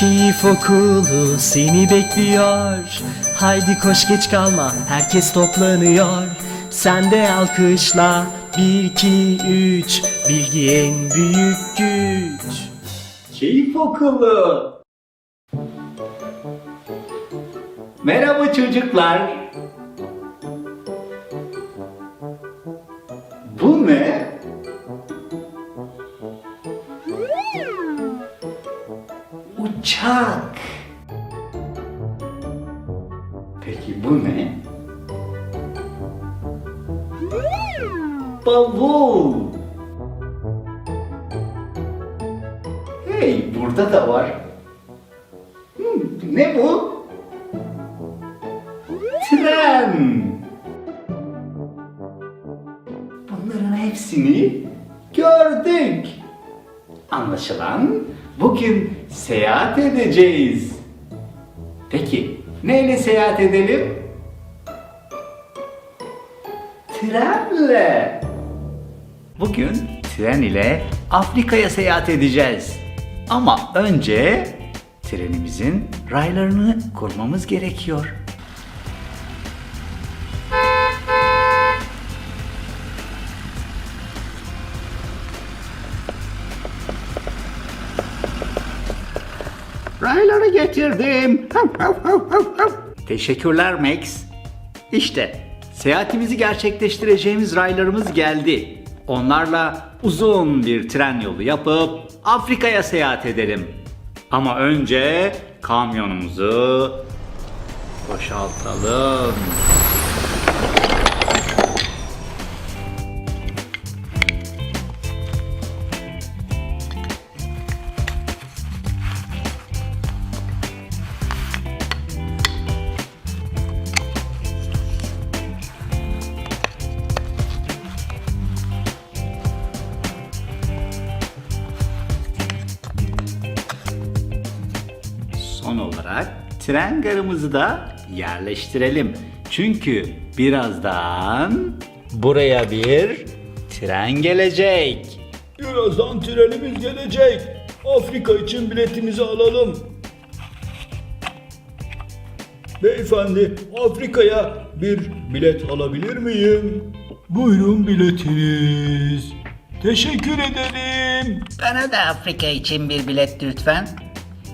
Keyif okulu seni bekliyor Haydi koş geç kalma herkes toplanıyor Sen de alkışla bir iki üç Bilgi en büyük güç Keyif okulu. Merhaba çocuklar. Uçak. Peki bu ne? Bavul. Hey, burada da var. Hmm, ne bu? Tren. Bunların hepsini gördük. Anlaşılan bugün seyahat edeceğiz. Peki, neyle seyahat edelim? Trenle. Bugün tren ile Afrika'ya seyahat edeceğiz. Ama önce trenimizin raylarını kurmamız gerekiyor. Rayları getirdim. Teşekkürler Max. İşte seyahatimizi gerçekleştireceğimiz raylarımız geldi. Onlarla uzun bir tren yolu yapıp Afrika'ya seyahat edelim. Ama önce kamyonumuzu boşaltalım. Son olarak tren garımızı da yerleştirelim. Çünkü birazdan buraya bir tren gelecek. Birazdan trenimiz gelecek. Afrika için biletimizi alalım. Beyefendi, Afrika'ya bir bilet alabilir miyim? Buyurun biletiniz. Teşekkür ederim. Bana da Afrika için bir bilet lütfen.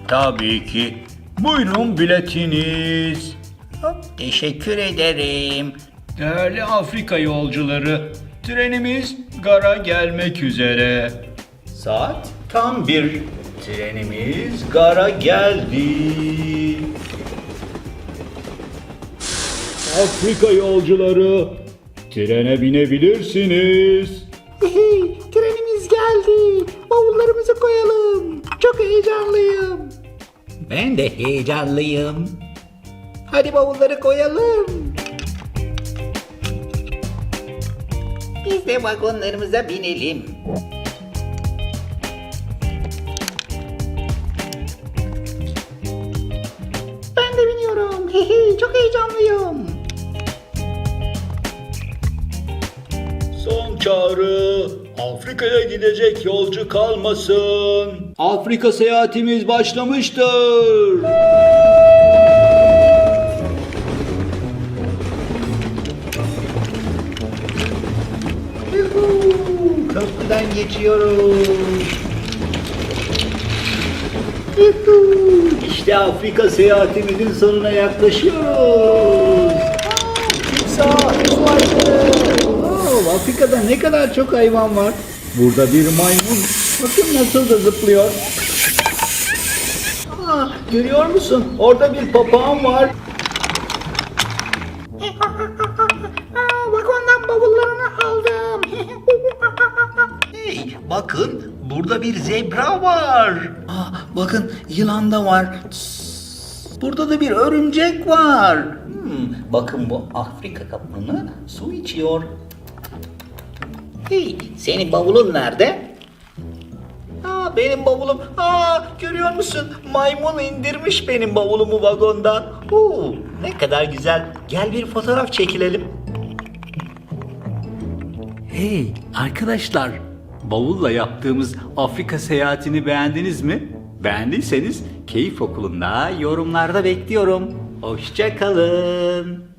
Tabii ki. Buyurun biletiniz. Hop, teşekkür ederim. Değerli Afrika yolcuları, trenimiz gara gelmek üzere. Saat tam bir. Trenimiz gara geldi. Afrika yolcuları, trene binebilirsiniz. Ben de heyecanlıyım. Hadi bavulları koyalım. Biz de vagonlarımıza binelim. Ben de biniyorum. Hehe, çok heyecanlıyım. Son çağrı. Afrika'ya gidecek yolcu kalmasın. Afrika seyahatimiz başlamıştır. Köprüden geçiyoruz. İşte Afrika seyahatimizin sonuna yaklaşıyoruz. Ayısı. Oo, Afrika'da ne kadar çok hayvan var. Burada bir maymun. Bakın nasıl da zıplıyor. Aa, görüyor musun? Orada bir papağan var. Aa, vagondan bavullarını aldım. Hey, bakın burada bir zebra var. Aa, bakın yılan da var. Burada da bir örümcek var. Hmm, bakın bu Afrika kaplanı su içiyor. Hey, senin bavulun nerede? Aa, benim bavulum. Aa, görüyor musun? Maymun indirmiş benim bavulumu vagondan. Oo, ne kadar güzel. Gel bir fotoğraf çekilelim. Hey arkadaşlar, bavulla yaptığımız Afrika seyahatini beğendiniz mi? Beğendiyseniz Keyif Okulu'nda yorumlarda bekliyorum. Hoşça kalın.